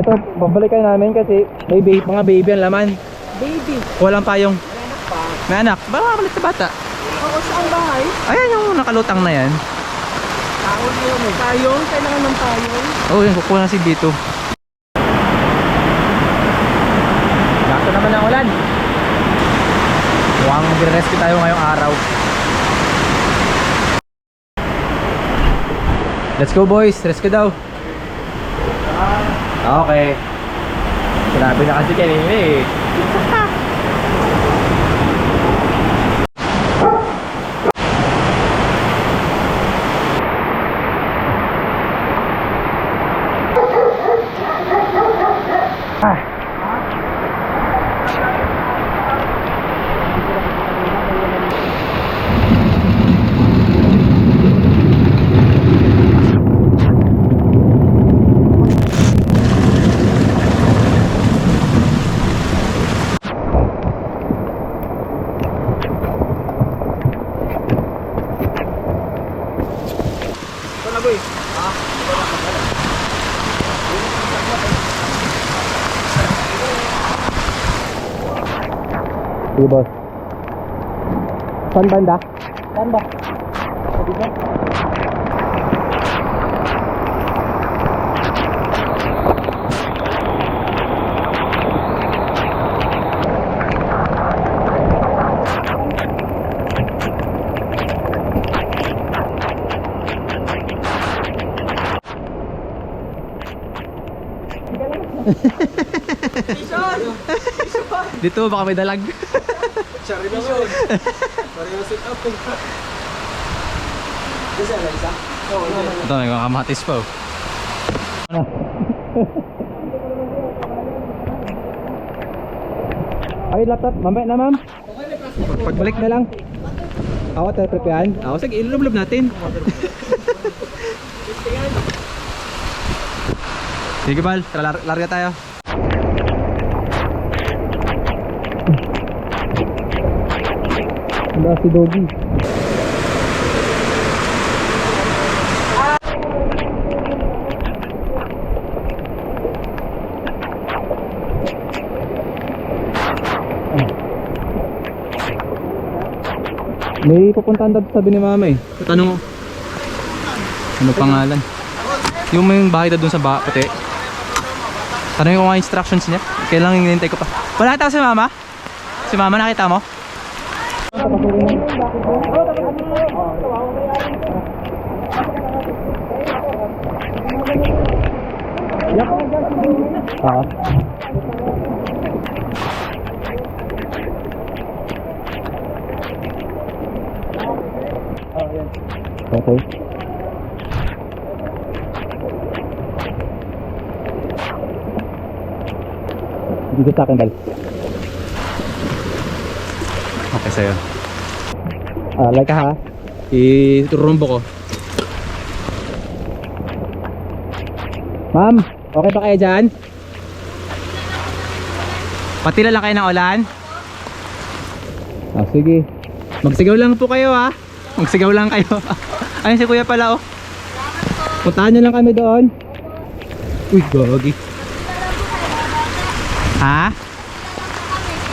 Ito, babalikan namin kasi may baby, mga baby ang laman. Baby. Walang payong. Anak pa. May anak. Baka malit na bata. Oo, saan bahay? Ayan yung nakalutang na yan. Tawag yun eh. Payong? Kailangan ng payong? Oo, oh, yung kukuha si dito. Gato naman ang ulan. Mukhang mag-rescue tayo ngayong araw. Let's go boys, rescue daw. Okay. Sinabi na kasi kanina eh. Sige boss. Saan banda? Saan ba? Dito baka may dalag. Sorry na yun. Sorry na sit up. Kasi ala isa? Oo. Ito, may mga kamatis pa oh. Ano? Ay, laptop. Mamaya na, ma'am. Pagbalik na lang. Ako, teleprep yan. Ako, sige, ilulublob natin. sige, Bal. Tara, lar- larga tayo. Wala si Doggy. May pupuntahan daw sabi ni mama eh. Tanong ko. Ano pangalan? Yung may bahay dun sa ba puti. Tanong ko nga instructions niya. Kailangan hinihintay ko pa. Wala tao si mama? Si mama nakita mo? Oo. Okay. Dito sa akin, Bal. Sa'yo. Ah, like ka ha. Iturumbo ko. Ma'am, okay ba kayo dyan? Patila lang kayo ng ulan? Ah, sige. Magsigaw lang po kayo ha. Magsigaw lang kayo. Ayun si kuya pala oh. Puntahan nyo lang kami doon. Uy, gagi. Ha?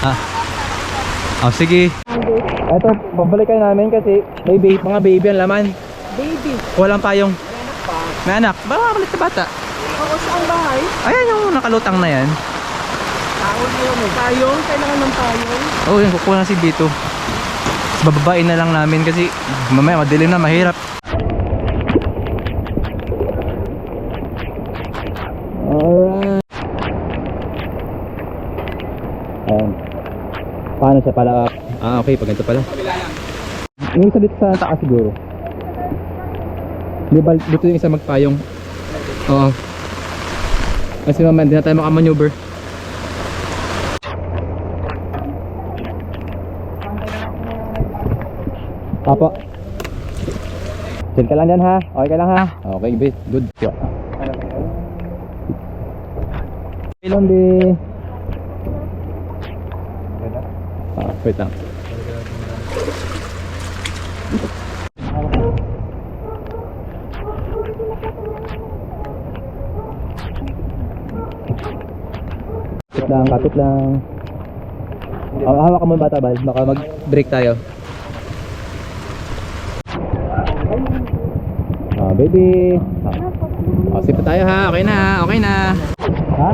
Ah. Oh, sige. Ito, babalikan namin kasi may baby, mga baby ang laman. Baby. Walang payong. Anak pa. May anak. Baka malit na bata. Oo, saan bahay? Ayan yung nakalutang na yan. Tawag yun eh. Payong? Kailangan ng payong? Oo, oh, yung kukuha si dito. Bababain na lang namin kasi mamaya madilim na mahirap. Alright. Ayan. Paano siya pala? Ah, okay. Pag ganito pala. Yung isa dito sa taas siguro. Di ba dito yung isa magpayong? Oo. Kasi mamaya hindi na tayo makamaneuver. Apo. Chill ka lang dyan ha. Okay ka lang ha. Okay, bit. Good. Lang di. Ah, wait lang. Kapit lang, kapit lang. Oh, hawak mo yung bata, Bal. Baka mag-break tayo. Ah, baby. Ah. Oh, sipa tayo ha. Okay na, okay na. Ha?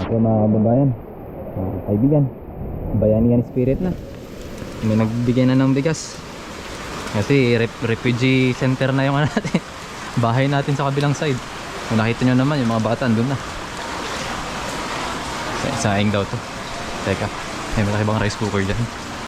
Ito mga kababayan. Mga kaibigan. Bayanihan spirit na. May nagbigay na ng bigas. Kasi rep- refugee center na yung ano natin. Bahay natin sa kabilang side. Kung nakita nyo naman, yung mga bata andun na. Sa saing daw to. Teka, may malaki bang rice cooker dyan?